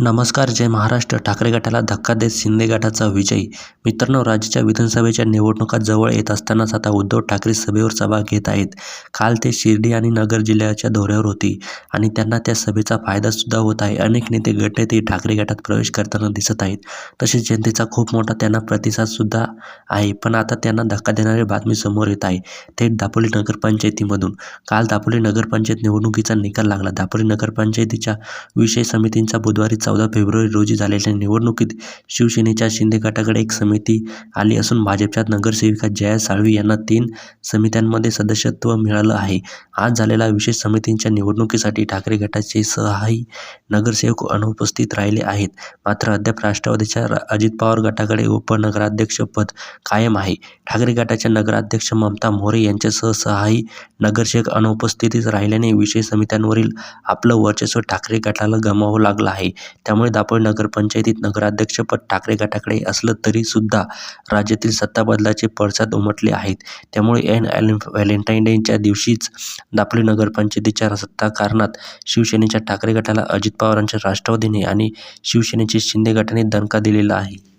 नमस्कार जय महाराष्ट्र. ठाकरे गटाला धक्का देत शिंदे गटाचा विजय. मित्रांनो राज्याच्या विधानसभेच्या निवडणुका जवळ येत असतानाच आता उद्धव ठाकरे सभेवर सभा घेत आहेत. काल ते शिर्डी आणि नगर जिल्ह्याच्या दौऱ्यावर होती आणि त्यांना त्या सभेचा फायदासुद्धा होत आहे. अनेक नेते गटही ठाकरे गटात प्रवेश करताना दिसत आहेत. तसेच जनतेचा खूप मोठा त्यांना प्रतिसादसुद्धा आहे. पण आता त्यांना धक्का देणारी बातमी समोर येत आहे. थेट दापोली नगरपंचायतीमधून काल दापोली नगरपंचायत निवडणुकीचा निकाल लागला. दापोली नगरपंचायतीच्या विषय समितींचा बुधवारी चौदा फेब्रुवारी रोजी झालेल्या निवडणुकीत शिवसेनेच्या शिंदे गटाकडे एक समिती आली असून भाजपच्या नगरसेविका जया साळवी यांना तीन समित्यांमध्ये सदस्यत्व मिळालं आहे. आज झालेल्या विशेष समितींच्या निवडणुकीसाठी ठाकरे गटाचे सहाही नगरसेवक अनुपस्थित राहिले आहेत. मात्र अद्याप राष्ट्रवादीच्या अजित पवार गटाकडे उपनगराध्यक्षपद कायम आहे. ठाकरे गटाच्या नगराध्यक्ष ममता मोरे यांच्यासह सहाही नगरसेवक अनुपस्थितीत राहिल्याने विषय समित्यांवरील आपलं वर्चस्व ठाकरे गटाला गमावं लागलं आहे. त्यामुळे दापोली नगरपंचायतीत नगराध्यक्षपद ठाकरे गटाकडे असलं तरीसुद्धा राज्यातील सत्ताबदलाचे पडसाद उमटले आहेत. त्यामुळे एन व्हॅलेंटाईन डेच्या दिवशीच दापोली नगरपंचायतीच्या सत्ताकारणात शिवसेनेच्या ठाकरे गटाला अजित पवारांच्या राष्ट्रवादीने आणि शिवसेनेचे शिंदे गटाने दणका दिलेला आहे.